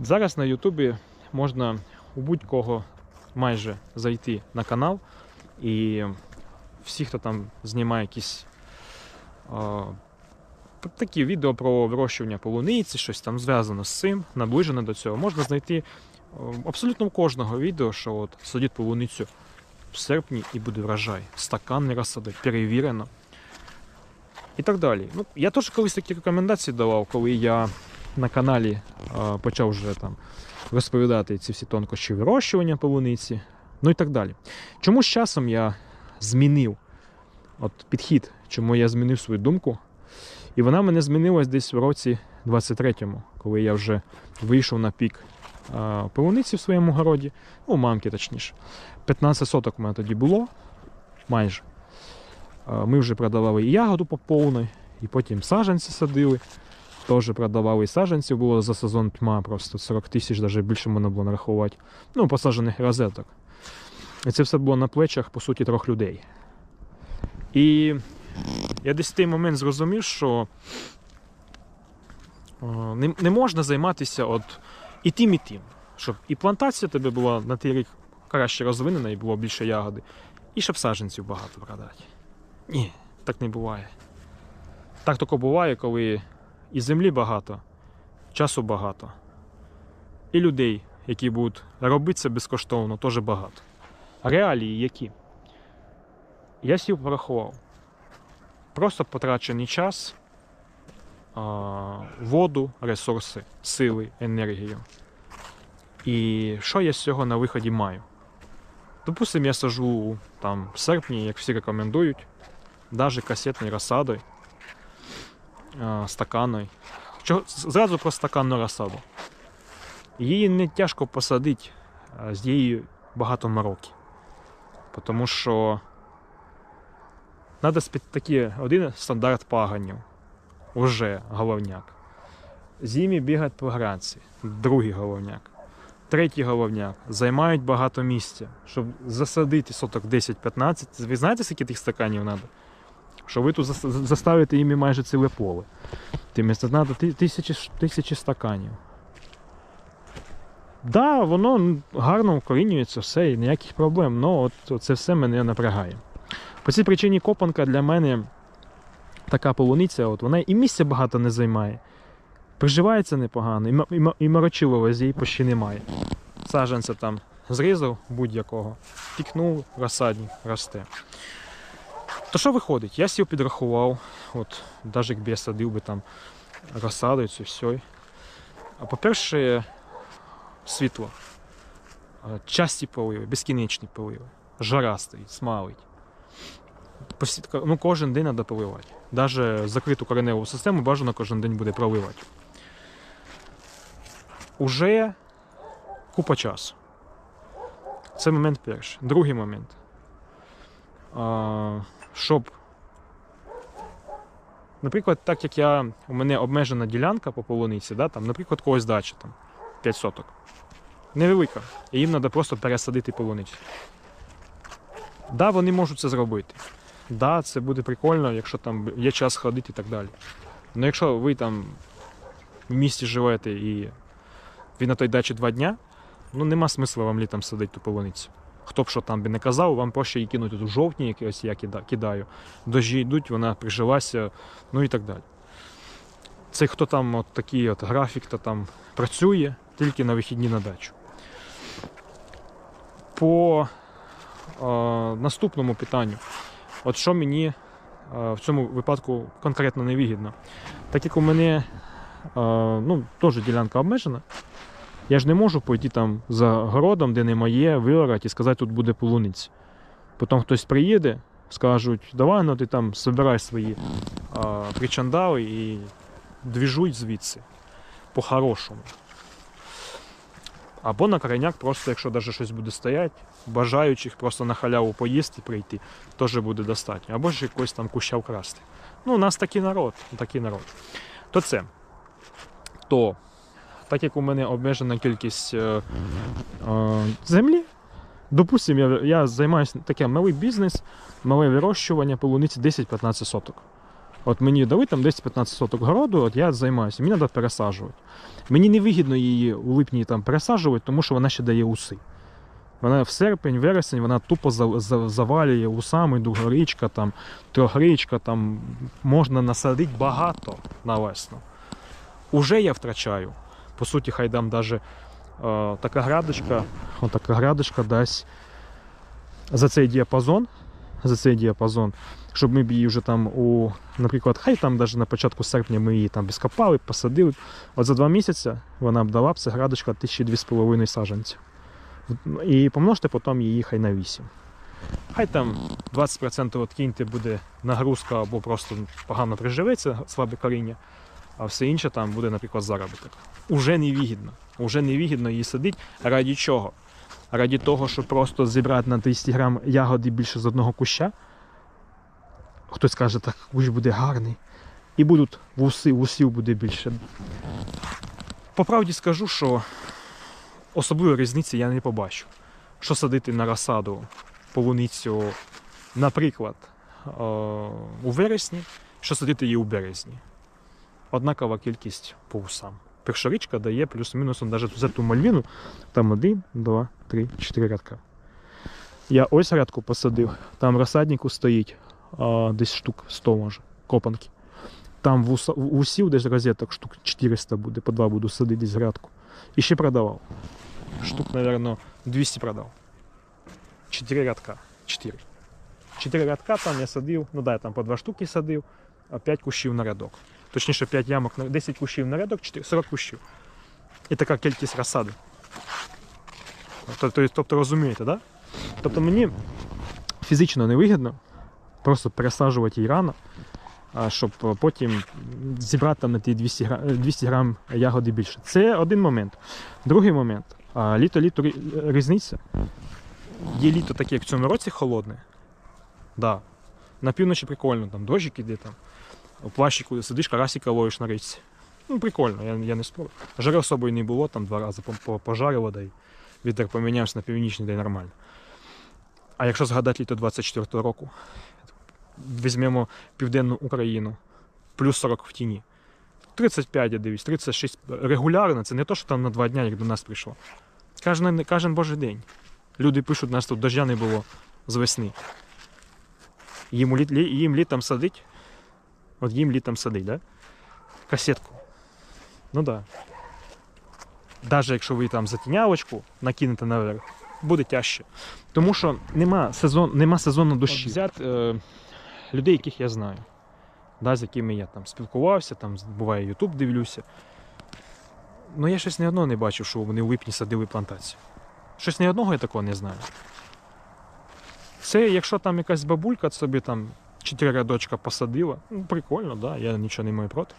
Зараз на Ютубі можна у будь-кого майже зайти на канал, і всі, хто там знімає якісь а, такі відео про вирощування полуниці, щось там зв'язано з цим, наближене до цього, можна знайти а, абсолютно у кожного відео, що от садіть полуницю в серпні і буде врожай. Стакан не розсади, перевірено. І так далі. Ну, я теж колись такі рекомендації давав, коли я на каналі а, почав вже там розповідати ці всі тонкощі вирощування полуниці, ну і так далі. Чому з часом я змінив от підхід, чому я змінив свою думку? І вона мене змінилась десь в році 23-му, коли я вже вийшов на пік а, полуниці в своєму городі, ну, у мамки точніше. 15 соток у мене тоді було, майже. А, Ми вже продавали і ягоду по повній, і потім саджанці садили. Теж продавали і саджанців було за сезон тьма, просто 40 тисяч, навіть більше можна було нарахувати. Ну, посаджених розеток. І це все було на плечах, по суті, трьох людей. І я десь в той момент зрозумів, що е, не, не можна займатися от і тим, і тим. Щоб і плантація тебе була на той рік краще розвинена і було більше ягоди, і щоб саджанців багато продати. Ні, так не буває. Так тільки буває, коли і землі багато, часу багато, і людей, які будуть робити це безкоштовно, теж багато. Реалії які? Я сів порахував. Просто потрачений час, воду, ресурси, сили, енергію. І що я з цього на виході маю? Допустим, я сажу там в серпні, як всі рекомендують, навіть касетною розсадою, а, стаканою. Зразу про стаканну розсаду. Її не тяжко посадити, з її багато мороки. Тому що треба такий один стандарт паганів. Уже головняк. Зимі бігають по гранці, другий головняк. Третій головняк займають багато місця, щоб засадити соток 10-15. Ви знаєте, скільки тих стаканів треба? Що ви тут заставите їм майже ціле поле. Тим треба тисячі, тисячі стаканів. Да, воно гарно вкорінюється, все, і ніяких проблем. але от це все мене напрягає. По цій причині копанка для мене така полуниця, от вона і місця багато не займає. Приживається непогано, і, м- і, і морочилова з її почти немає. Саджанця там зрізав будь-якого, пікнув, розсадник росте. То що виходить? Я сів підрахував, от, навіть якби я садив би там розсаду цю все. А по-перше, світло. Часті поливи, безкінечні поливи. Жара стоїть, смалить. Ну, кожен день треба поливати. Навіть закриту кореневу систему бажано кожен день буде проливати. Уже купа часу. Це момент перший. Другий момент. Щоб, наприклад, так як я, у мене обмежена ділянка по полуниці, да, там, наприклад, когось дача там, 5 соток. Невелика. І їм треба просто пересадити полуницю. Да, вони можуть це зробити. Да, це буде прикольно, якщо там є час ходити і так далі. Ну якщо ви там в місті живете і ви на той дачі два дня, ну нема смисла вам літом садити ту полуницю. Хто б що там би не казав, вам проще її кинути у жовтні, які я кидаю. Дощі йдуть, вона прижилася, ну і так далі. Це хто там от такий от графік, то там працює тільки на вихідні на дачу. По е, наступному питанню. От що мені е, в цьому випадку конкретно невигідно. Так як у мене е, ну, теж ділянка обмежена, я ж не можу пойти там за городом, де не моє, і сказати, тут буде полуниць. Потім хтось приїде, скажуть, давай ну ти там збирай свої е, причандали і двіжуй звідси по-хорошому. Або на крайняк, просто якщо навіть щось буде стояти, бажаючих просто на халяву поїсти прийти, теж буде достатньо. Або ж якось там куща вкрасти. Ну, у нас такий народ, такий народ. То це. То, так як у мене обмежена кількість е, е, землі, допустимо, я, я займаюся таким малий бізнес, мале вирощування полуниці 10-15 соток. От мені дали там 10-15 соток городу, от я займаюся, мені треба пересаджувати. Мені не вигідно її у липні там пересаджувати, тому що вона ще дає уси. Вона в серпень, вересень, вона тупо за- за- завалює усами, другорічка, там, трьохрічка, там можна насадити багато на весну. Уже я втрачаю. По суті, хай дам даже е, така градочка, отака градочка дасть за цей діапазон, за цей діапазон, щоб ми б її вже там у, наприклад, хай там навіть на початку серпня ми її там біскопали, посадили. От за два місяці вона б дала б це градочка 1002,5 саджанців. І помножте потім її хай на 8. Хай там 20% от кіньте буде нагрузка або просто погано приживеться, слабе коріння, а все інше там буде, наприклад, заробіток. Уже невигідно. Уже невигідно її садити. Раді чого? Раді того, щоб просто зібрати на 200 грам ягоди більше з одного куща. Хтось каже, так кущ буде гарний. І будуть вуси, вусів буде більше. По правді скажу, що особливої різниці я не побачу. Що садити на розсаду полуницю, наприклад, е, у вересні, що садити її у березні. Однакова кількість по усам. Першорічка дає плюс-мінус он навіть за ту мальвіну, там один, два, три, чотири рядка. Я ось рядку посадив, там розсаднику стоїть а, десь штук 100 може, копанки. Там в, уса, в усів десь розеток штук 400 буде, по два буду садити десь грядку. І ще продавав. Штук, мабуть, 200 продав. 4 рядка. 4. 4 рядка там я садив, ну да, я там по 2 штуки садив, а 5 кущів на рядок. Точніше, 5 ямок, 10 кущів на рядок, 40 кущів. І така кількість розсади. Тобто, тобто розумієте, да? Тобто мені фізично невигідно просто пересаджувати її рано, щоб е, потім зібрати там на ті 200 грам, 200 грам ягоди більше. Це один момент. Другий момент. Літо-літо різниця. Є літо таке, як в цьому році холодне. Да. На півночі прикольно, там дощик іде там. У плащику сидиш, карасика ловиш на річці. Ну, прикольно, я, я не спорю. Жари особою не було, там два рази по- по- пожарило, да й вітер помінявся на північний, й нормально. А якщо згадати літо 24-го року, візьмемо Південну Україну, плюс 40 в тіні. 35, я дивлюсь, 36 регулярно, це не то, що там на два дня, як до нас прийшло. Кожен, кожен божий день. Люди пишуть, нас тут дождя не було з весни. Їм, лі- їм літом садить. От їм літом садить, да? Касетку. Ну да. Навіть якщо ви там затінявочку накинете наверх, буде тяжче. Тому що нема, сезон, нема сезону дощі. Взяти е, людей, яких я знаю, да, з якими я там спілкувався, там буває Ютуб дивлюся. Ну я щось ні одного не бачив, що вони у липні садили плантацію. Щось ні одного я такого не знаю. Це якщо там якась бабулька собі там чотири рядочка посадила, ну прикольно, да, я нічого не маю проти.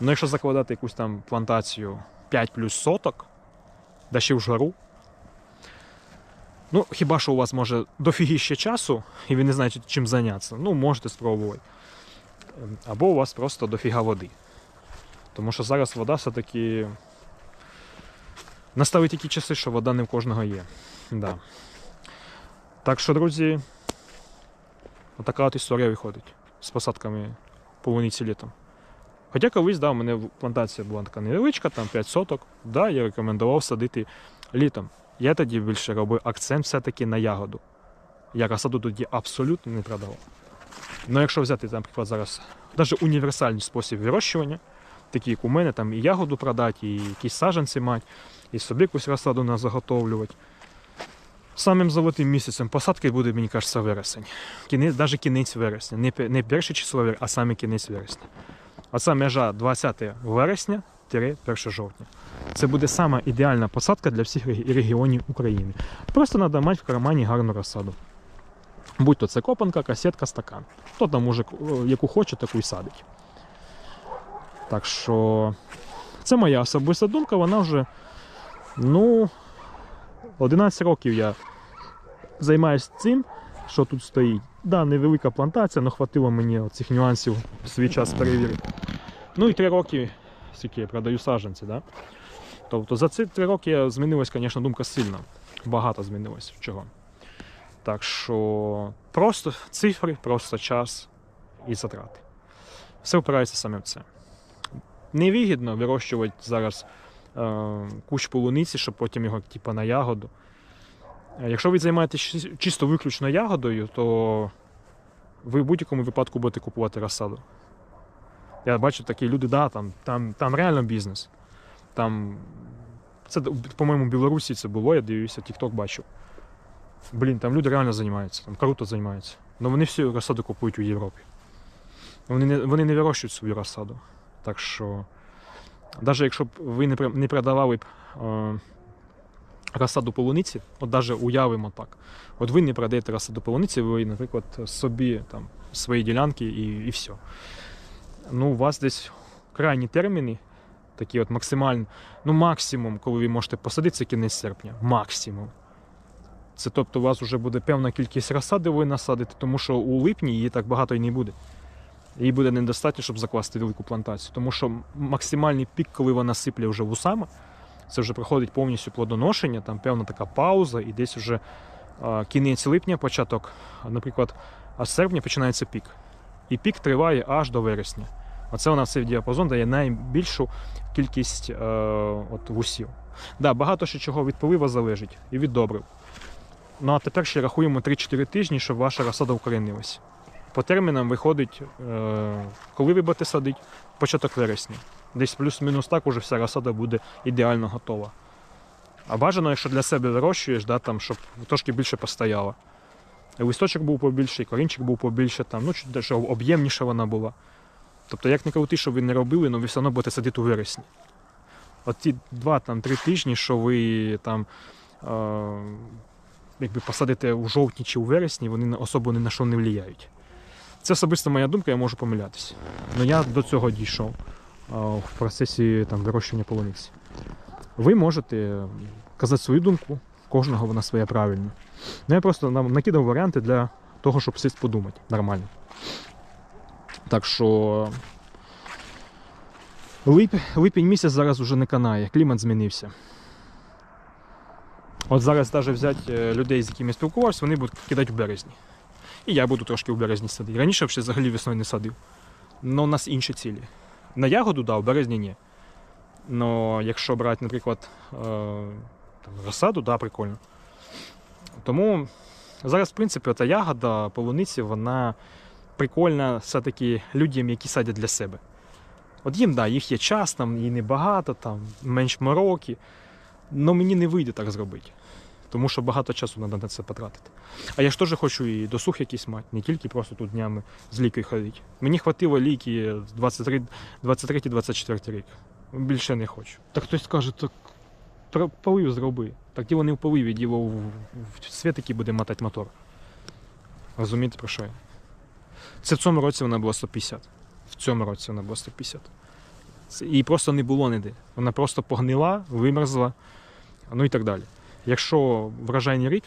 Ну якщо закладати якусь там плантацію 5 плюс соток, да ще в жару. Ну, хіба що у вас може дофіги ще часу, і ви не знаєте, чим зайнятися, ну можете спробувати. Ем, Або у вас просто дофіга води. Тому що зараз вода все-таки. Наставить такі часи, що вода не в кожного є. Да. Так що, друзі, отака от історія виходить з посадками полуниці літом. Хоча колись, да, у мене плантація була така невеличка, там 5 соток, да, я рекомендував садити літом. Я тоді більше робив акцент все-таки на ягоду. Я розсаду тоді абсолютно не продавав. Ну, якщо взяти, наприклад, зараз навіть універсальний спосіб вирощування, такі як у мене, там і ягоду продати, і якісь саджанці мати, і собі якусь розсаду заготовлювати. Самим золотим місяцем посадки буде, мені кажеться, вересень. Кінець, навіть кінець вересня. Не, не перше число а саме кінець вересня. Оця межа 20 вересня 1 жовтня. Це буде сама ідеальна посадка для всіх регіонів України. Просто треба мати в кармані гарну розсаду. Будь то це копанка, касетка, стакан. Хто там може яку хоче, таку й садить. Так що це моя особиста думка, вона вже ну 11 років я займаюся цим, що тут стоїть. Да, невелика плантація, але хватило мені цих нюансів в свій час перевірити. Ну і 3 роки, скільки я продаю саджанці, да? Тобто за ці 3 роки змінилась, звісно, думка сильно. Багато змінилось чого. Так що просто цифри, просто час і затрати. Все впирається саме в це. Невигідно вирощувати зараз кущ полуниці, щоб потім його типу, на ягоду. Е, Якщо ви займаєтесь чисто виключно ягодою, то ви в будь-якому випадку будете купувати розсаду. Я бачу такі люди, да, там, там, там реально бізнес. Там, це, по-моєму, в Білорусі це було, я дивився, TikTok бачив. Блін, там люди реально займаються, там круто займаються. Але вони всю розсаду купують у Європі. Вони не, вони не вирощують свою розсаду. Так що, навіть якщо б ви не, продавали б е, розсаду полуниці, от навіть уявимо так. От ви не продаєте розсаду полуниці, ви, наприклад, собі там свої ділянки і, і все. Ну, у вас десь крайні терміни, такі от максимальні, ну максимум, коли ви можете посадити, це кінець серпня. Максимум. Це тобто у вас вже буде певна кількість розсади, ви насадите, тому що у липні її так багато і не буде. Їй буде недостатньо, щоб закласти велику плантацію. Тому що максимальний пік, коли вона сипле вже вусами, це вже проходить повністю плодоношення, там певна така пауза, і десь вже кінець липня, початок, наприклад, а з серпня починається пік. І пік триває аж до вересня. Оце у нас цей діапазон дає найбільшу кількість е, от вусів. Да, багато ще чого від полива залежить і від добрив. Ну а тепер ще рахуємо 3-4 тижні, щоб ваша розсада вкоренилась. По термінам виходить, е, коли ви будете садити, початок вересня. Десь плюс-мінус так уже вся розсада буде ідеально готова. А бажано, якщо для себе вирощуєш, да, там, щоб трошки більше постояла. І листочок був побільший, корінчик був побільше, там, ну, чуть об'ємніша вона була. Тобто, як не крути, що ви не робили, але ви все одно будете садити у вересні. От ті 2-3 тижні, що ви там е, якби посадите у жовтні чи у вересні, вони особо ні на що не впливають. Це особисто моя думка, я можу помилятися. Але я до цього дійшов в процесі там, вирощування полуниці. Ви можете казати свою думку, кожного вона своя правильна. Ну, я просто накидав варіанти для того, щоб сесть подумати нормально. Так що лип, липень місяць зараз уже не канає, клімат змінився. От зараз навіть взяти е, людей, з якими я спілкувався, вони будуть кидати в березні. І я буду трошки в березні садити. Раніше ще взагалі весною не садив. Но у нас інші цілі. На ягоду, да, в березні ні. Но якщо брати, наприклад, е, там, розсаду, да, прикольно. Тому зараз, в принципі, та ягода полуниці, вона прикольна все-таки людям, які садять для себе. От їм, да, їх є час, там її небагато, там менш мороки. але мені не вийде так зробити. Тому що багато часу треба на це потратити. А я ж теж хочу і досуг якийсь мати, не тільки просто тут днями з лікою ходити. Мені хватило ліки 23-24 рік. Більше не хочу. Так хтось скаже, так полив зроби. Так діло не в поливі, діло в, в світ, який буде мотати мотор. Розумієте, про що я? Це в цьому році вона була 150. В цьому році вона була 150. Це, її просто не було ніде. Вона просто погнила, вимерзла, ну і так далі. Якщо врожайний рік,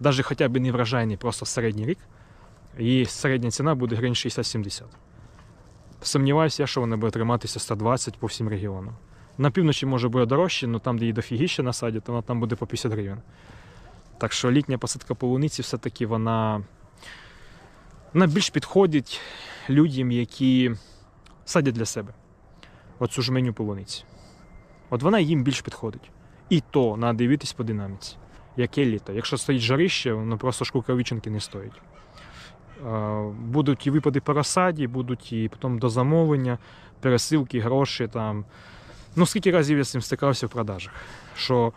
навіть хоча б не врожайний, просто середній рік, її середня ціна буде гривень 60-70. Сумніваюся, я, що вона буде триматися 120 по всім регіонам. На півночі може буде дорожче, але там, де її дофігіще насадять, вона там буде по 50 гривень. Так що літня посадка полуниці все-таки вона, вона більш підходить людям, які садять для себе. Оцю жменю полуниці. От вона їм більш підходить. І то треба дивитись по динаміці. Яке літо. Якщо стоїть жарище, воно просто шкуркавиченки не стоїть. Будуть і випади по розсаді, будуть і потім до замовлення, пересилки, гроші там. Ну, скільки разів я з цим стикався в продажах. Що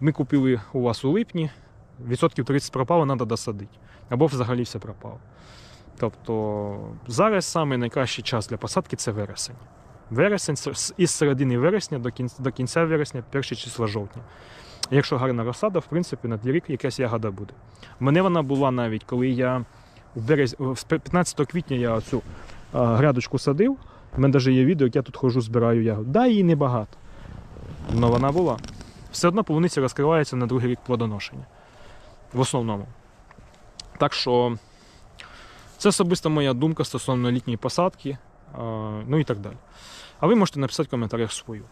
ми купили у вас у липні, відсотків 30 пропало, треба досадити. Або взагалі все пропало. Тобто зараз найкращий час для посадки це вересень. Вересень із середини вересня до кінця, до кінця вересня, перші числа жовтня. Якщо гарна розсада, в принципі, на рік якась ягода буде. У мене вона була навіть, коли я в берез... 15 квітня я оцю а, грядочку садив. У мене навіть є відео, як я тут ходжу, збираю ягоду. Да, її небагато. Але вона була. Все одно полуниця розкривається на другий рік плодоношення. В основному. Так що це особисто моя думка стосовно літньої посадки, ну і так далі. А ви можете написати в коментарях свою.